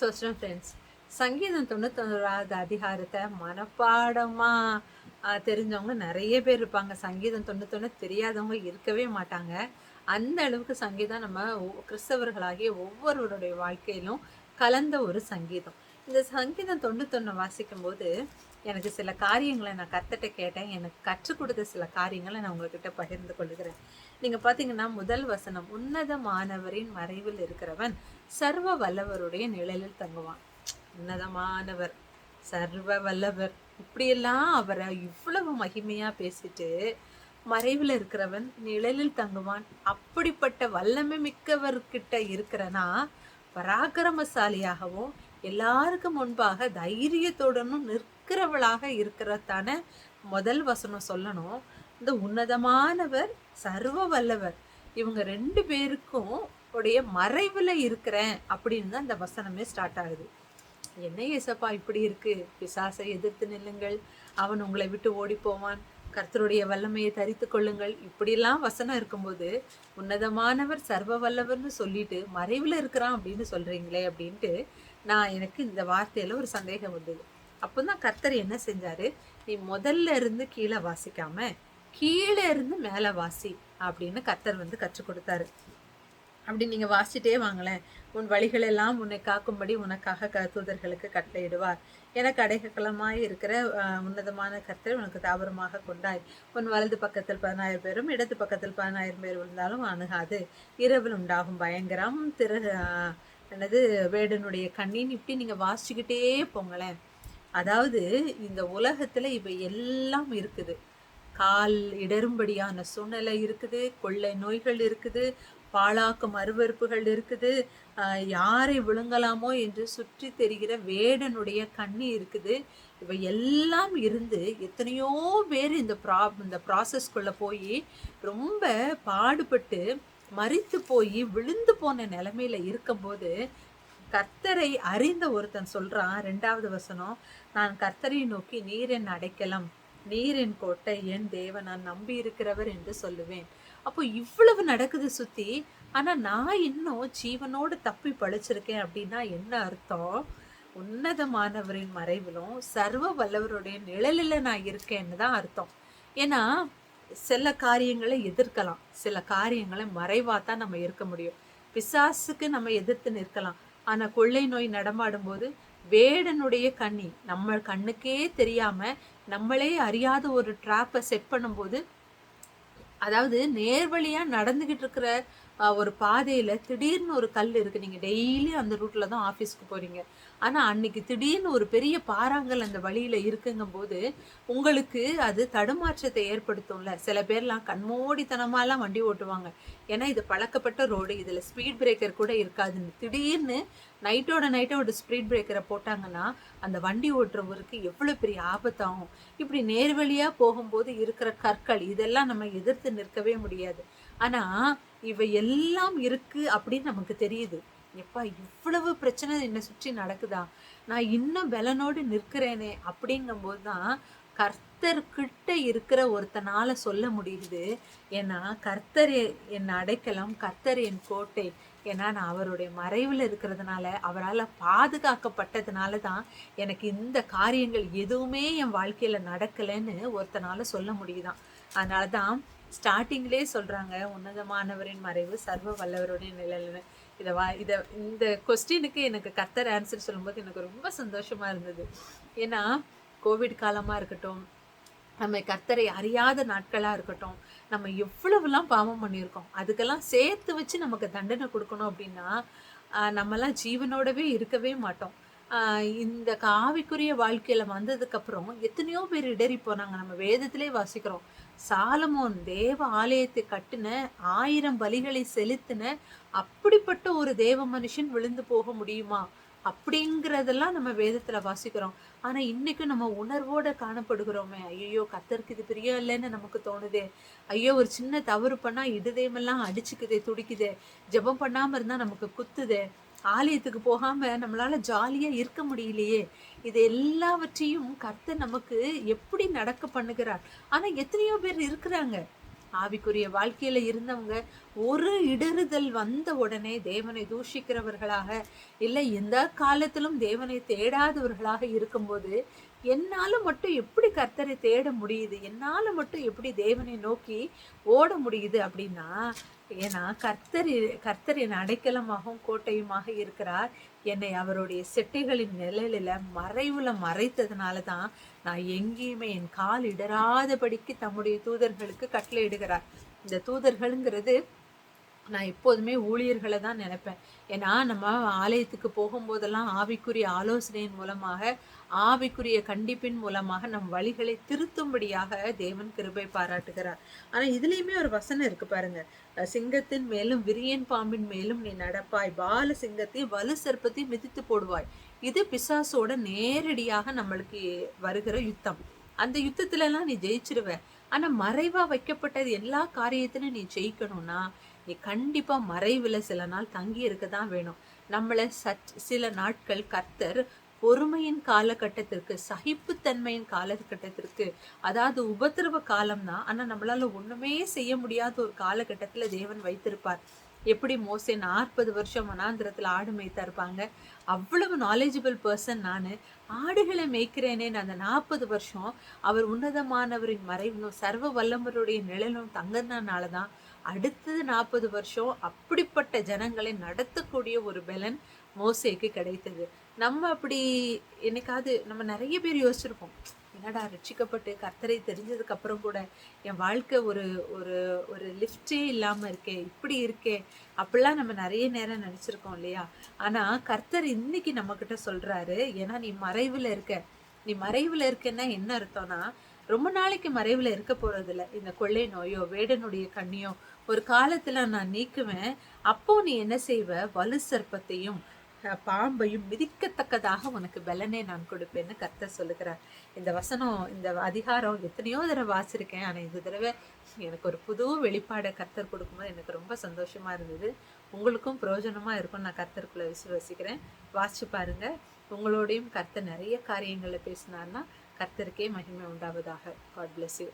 சோஸ்டம் friends. சங்கீதம் தொண்ணூத்தொன்றாவது அதிகாரத்தை மனப்பாடமாக தெரிஞ்சவங்க நிறைய பேர் இருப்பாங்க. சங்கீதம் தொண்ணூத்தொன்று தெரியாதவங்க இருக்கவே மாட்டாங்க. அந்த அளவுக்கு சங்கீதம் நம்ம ஒ- கிறிஸ்தவர்களாகிய ஒவ்வொருவருடைய வாழ்க்கையிலும் கலந்த ஒரு சங்கீதம். இந்த சங்கீதம் தொண்ணூத்தொன்று வாசிக்கும்போது எனக்கு சில காரியங்களை நான் கற்றுட்ட கேட்டேன். எனக்கு கற்றுக் கொடுத்த சில காரியங்களை நான் உங்ககிட்ட பகிர்ந்து கொள்கிறேன். நீங்கள் பார்த்தீங்கன்னா முதல் வசனம் உன்னதமானவரின் மறைவில் இருக்கிறவன் சர்வ வல்லவருடைய நிழலில் தங்குவான். உன்னதமானவர் சர்வ வல்லவர் இப்படியெல்லாம் அவரை இவ்வளவு மகிமையா பேசிட்டு மறைவில் இருக்கிறவன் நிழலில் தங்குவான். அப்படிப்பட்ட வல்லமை மிக்கவர்கிட்ட இருக்கிறனா பராக்கிரமசாலியாகவும் எல்லாருக்கும் முன்பாக தைரியத்துடனும் நிற்கிறவளாக இருக்கிறதான முதல் வசனம் சொல்லணும். இந்த உன்னதமானவர் சர்வ வல்லவர். இவங்க ரெண்டு பேருக்கும் உடைய மறைவில் இருக்கிறேன் அப்படின்னு தான் இந்த வசனமே ஸ்டார்ட் ஆகுது. என்ன ஏசப்பா இப்படி இருக்கு? பிசாசை எதிர்த்து நில்லுங்கள். அவன் உங்களை விட்டு ஓடி போவான். கர்த்தருடைய வல்லமையை தரித்து கொள்ளுங்கள். இப்படிலாம் வசனம் இருக்கும்போது உன்னதமானவர் சர்வ வல்லவர்னு சொல்லிட்டு மறைவில் இருக்கிறான் அப்படின்னு சொல்றீங்களே அப்படின்ட்டு நான் எனக்கு இந்த வார்த்தையில ஒரு சந்தேகம் வந்தது. அப்போதான் கர்த்தர் என்ன செஞ்சாரு? நீ முதல்ல இருந்து கீழே வாசிக்காம கீழே இருந்து மேலே வாசி அப்படின்னு கர்த்தர் வந்து கற்றுக் கொடுத்தாரு. அப்படி நீங்கள் வாசிட்டே வாங்களேன். உன் வழிகளெல்லாம் உன்னை காக்கும்படி உனக்காக க தூதர்களுக்கு கட்டளையிடுவார். எனக்கு அடைக்கலமாய் இருக்கிற உன்னதமான கர்த்தர் உனக்கு தாபரமாக கொண்டாய். உன் வலது பக்கத்தில் பதினாயிரம் பேரும் இடது பக்கத்தில் பதினாயிரம் பேர் விழுந்தாலும் அணுகாது. இரவில் உண்டாகும் பயங்கரம் திரு என்னது வேடனுடைய கண்ணின் இப்படி நீங்கள் வாசிச்சுக்கிட்டே போங்களேன். அதாவது இந்த உலகத்தில் இவை எல்லாம் இருக்குது. கால் இடரும்படியான சூழ்நிலை இருக்குது கொள்ளை நோய்கள் இருக்குது பாழாக்கும் அருவருப்புகள் இருக்குது யாரை விழுங்கலாமோ என்று சுற்றி தெரிகிற வேடனுடைய கண்ணி இருக்குது. இவை எல்லாம் இருந்து எத்தனையோ பேர் இந்த ப்ரா இந்த ப்ராசஸ்குள்ளே போய் ரொம்ப பாடுபட்டு மறித்து போய் விழுந்து போன நிலைமையில இருக்கும்போது கர்த்தரை அறிந்த ஒருத்தன் சொல்றான் ரெண்டாவது வசனம் நான் கர்த்தரை நோக்கி நீர் என் அடைக்கலம் நீர் என் கோட்டை என் தேவன் நான் நம்பி இருக்கிறவர் என்று சொல்லுவேன். அப்போ இவ்வளவு நடக்குது சுத்தி ஆனா நான் இன்னும் ஜீவனோடு தப்பி பழிச்சிருக்கேன் அப்படின்னா என்ன அர்த்தம்? உன்னதமானவரின் மறைவிலும் சர்வ வல்லவருடைய நிழலில் நான் இருக்கேன்னு தான் அர்த்தம். ஏன்னா சில காரியங்களை எதிர்க்கலாம். சில காரியங்களை மறைவாக தான் நம்ம இருக்க முடியும். பிசாசுக்கு நம்ம எதிர்த்து நிற்கலாம். ஆனால் கொள்ளை நோய் நடமாடும் போது வேடனுடைய கண்ணி நம்ம கண்ணுக்கே தெரியாம நம்மளே அறியாத ஒரு ட்ராப்பை செட் பண்ணும்போது அதாவது நேர்வழியா நடந்துகிட்டு இருக்கிற ஒரு பாதையில் திடீர்னு ஒரு கல் இருக்குது நீங்கள் டெய்லி அந்த ரூட்டில் தான் ஆஃபீஸ்க்கு போகிறீங்க ஆனால் அன்னைக்கு திடீர்னு ஒரு பெரிய பாறாங்கல் அந்த வழியில் இருக்குங்கும் போது உங்களுக்கு அது தடுமாற்றத்தை ஏற்படுத்தும்ல. சில பேர்லாம் கண்மூடித்தனமாலாம் வண்டி ஓட்டுவாங்க. ஏன்னா இது பழக்கப்பட்ட ரோடு. இதில் ஸ்பீட் பிரேக்கர் கூட இருக்காதுன்னு. திடீர்னு நைட்டோட நைட்டோட ஒரு ஸ்பீட் பிரேக்கரை போட்டாங்கன்னா அந்த வண்டி ஓட்டுறவருக்கு எவ்வளோ பெரிய ஆபத்தாகும். இப்படி நேர்வழியாக போகும்போது இருக்கிற கற்கள் இதெல்லாம் நம்ம எதிர்த்து நிற்கவே முடியாது. ஆனால் இவை எல்லாம் இருக்கு அப்படின்னு நமக்கு தெரியுது. எப்பா இவ்வளவு பிரச்சனை என்னை சுற்றி நடக்குதா? நான் இன்னும் பலனோடு நிற்கிறேனே அப்படிங்கும்போது தான் கர்த்தர்கிட்ட இருக்கிற ஒருத்தனால சொல்ல முடியுது. ஏன்னா கர்த்தர் என் அடைக்கலம் கர்த்தர் என் கோட்டை. ஏன்னா நான் அவருடைய மறைவில் இருக்கிறதுனால அவரால் பாதுகாக்கப்பட்டதுனால தான் எனக்கு இந்த காரியங்கள் எதுவுமே என் வாழ்க்கையில் நடக்கலைன்னு ஒருத்தனால சொல்ல முடியுதான். அதனால தான் ஸ்டார்டிங்லே சொல்கிறாங்க உன்னதமானவரின் மறைவு சர்வ வல்லவருடைய நிழல்னு. இதை வா இதை இந்த கொஸ்டினுக்கு எனக்கு கர்த்தர் ஆன்சர் சொல்லும்போது எனக்கு ரொம்ப சந்தோஷமாக இருந்தது. ஏன்னா கோவிட் காலமாக இருக்கட்டும் நம்ம கர்த்தரை அறியாத நாட்களாக இருக்கட்டும் நம்ம எவ்வளவுலாம் பாவம் பண்ணியிருக்கோம் அதுக்கெல்லாம் சேர்த்து வச்சு நமக்கு தண்டனை கொடுக்கணும் அப்படின்னா நம்மலாம் ஜீவனோடவே இருக்கவே மாட்டோம். இந்த காவிக்குரிய வாழ்க்கையில் வந்ததுக்கப்புறம் எத்தனையோ பேர் இடறி போனாங்க. நம்ம வேதத்திலே வாசிக்கிறோம். சாலமோன் தேவ ஆலயத்தை கட்டின ஆயிரம் பலிகளை செலுத்தின அப்படிப்பட்ட ஒரு தேவ மனுஷன் விழுந்து போக முடியுமா? அப்படிங்கிறதெல்லாம் நம்ம வேதத்துல வாசிக்கிறோம். ஆனா இன்னைக்கு நம்ம உணர்வோட காணப்படுகிறோமே. ஐயோ கத்தருக்கு இது பிரியம் இல்லைன்னு நமக்கு தோணுதே. ஐயோ ஒரு சின்ன தவறு பண்ணா இதயமெல்லாம் அடிச்சுக்குதே துடிக்குதே. ஜெபம் பண்ணாம இருந்தா நமக்கு குத்துதே. ஆலயத்துக்கு போகாம நம்மளால ஜாலியா இருக்க முடியலையே. இது எல்லாவற்றையும் கர்த்தர் நமக்கு எப்படி நடக்க பண்ணுகிறார்? ஆனா எத்தனையோ பேர் இருக்கிறாங்க. ஆவிக்குரிய வாழ்க்கையில இருந்தவங்க ஒரு இடறுதல் வந்த உடனே தேவனை தூஷிக்கிறவர்களாக இல்லை எந்த காலத்திலும் தேவனை தேடாதவர்களாக இருக்கும்போது என்னால மட்டும் எப்படி கர்த்தரை தேட முடியுது? என்னால மட்டும் எப்படி தேவனை நோக்கி ஓட முடியுது அப்படின்னா ஏன்னா கர்த்தர் கர்த்தர் என் அடைக்கலமாகவும் கோட்டையுமாக இருக்கிறார். என்னை அவருடைய செட்டைகளின் நிழலில் மறைவுல மறைத்ததுனால தான் நான் எங்கேயுமே என் கால் இடராதபடிக்கு தம்முடைய தூதர்களுக்கு கட்டளையிடுகிறார். இந்த தூதர்களுங்கிறது நான் எப்போதுமே ஊழியர்களை தான் நினைப்பேன். ஏன்னா நம்ம ஆலயத்துக்கு போகும்போதெல்லாம் ஆவிக்குரிய ஆலோசனையின் மூலமாக ஆவிக்குரிய கண்டிப்பின் மூலமாக நம் வழிகளை திருத்தும்படியாக தேவன் கிருபை பாராட்டுகிறார். ஆனால் இதுலேயுமே ஒரு வசனம் இருக்கு பாருங்க. சிங்கத்தின் மேலும் விரியன் பாம்பின் மேலும் நீ நடப்பாய். பால சிங்கத்தை வலு சர்ப்பத்தை மிதித்து போடுவாய். இது பிசாசோட நேரடியாக நம்மளுக்கு வருகிற யுத்தம். அந்த யுத்தத்துலலாம் நீ ஜெயிச்சிருவ. ஆனா மறைவா வைக்கப்பட்டது எல்லா காரியத்திலும் நீ ஜெயிக்கணும்னா நீ கண்டிப்பாக மறைவில் சில நாள் தங்கி இருக்க தான் வேணும். நம்மளை சச் சில நாட்கள் கர்த்தர் பொறுமையின் காலகட்டத்திற்கு சகிப்புத்தன்மையின் காலகட்டத்திற்கு அதாவது உபத்திரவ காலம் தான் ஆனால் நம்மளால ஒன்றுமே செய்ய முடியாத ஒரு காலகட்டத்தில் தேவன் வைத்திருப்பார். எப்படி மோசே நாற்பது வருஷம் மனாந்திரத்தில் ஆடு மேய்த்தா இருப்பாங்க? அவ்வளவு நாலேஜபிள் பர்சன் நான். ஆடுகளை மேய்க்கிறேனே அந்த நாற்பது வருஷம் அவர் உன்னதமானவரின் மறைவனும் சர்வ வல்லமருடைய நிழலும் தங்கினால தான் அடுத்தது நாற்பது வருஷம் அப்படிப்பட்ட ஜனங்களை நடத்தக்கூடிய ஒரு பலன் மோசேக்கு கிடைத்தது. நம்ம அப்படி என்னைக்காவது நம்ம நிறைய பேர் யோசிச்சிருப்போம். என்னடா ரட்சிக்கப்பட்டு கர்த்தரை தெரிஞ்சதுக்கு அப்புறம் கூட என் வாழ்க்கை ஒரு ஒரு ஒரு லிஃப்டே இல்லாமல் இருக்கே இப்படி இருக்கே அப்படிலாம் நம்ம நிறைய நேரம் நினச்சிருக்கோம் இல்லையா? ஆனால் கர்த்தர் இன்னைக்கு நம்மக்கிட்ட சொல்கிறாரு ஏன்னா நீ மறைவில் இருக்க. நீ மறைவில் இருக்கன்னா என்ன அர்த்தம்னா ரொம்ப நாளைக்கு மறைவில் இருக்க போகிறதில்ல இந்த கொள்ளை நோயோ வேடனுடைய கண்ணியோ ஒரு காலத்தில் நான் நீக்குவேன். அப்போ நீ என்ன செய்வ? வலு சர்ப்பத்தையும் பாம்பையும் மிதிக்கத்தக்கதாக உனக்கு பலனே நான் கொடுப்பேன்னு கர்த்தர் சொல்லுகிறார். இந்த வசனம் இந்த அதிகாரம் எத்தனையோ தடவை வாசிருக்கேன். ஆனால் இந்த தடவை எனக்கு ஒரு புது வெளிப்பாடை கர்த்தர் கொடுக்கும்போது எனக்கு ரொம்ப சந்தோஷமா இருந்தது. உங்களுக்கும் பிரயோஜனமா இருக்கும் நான் கர்த்தருக்குள்ள விசுவசிக்கிறேன். வாசிச்சு பாருங்க. உங்களோடையும் கர்த்தர் நிறைய காரியங்களை பேசினார்னா கர்த்தருக்கே மகிமை உண்டாவதாக. God bless you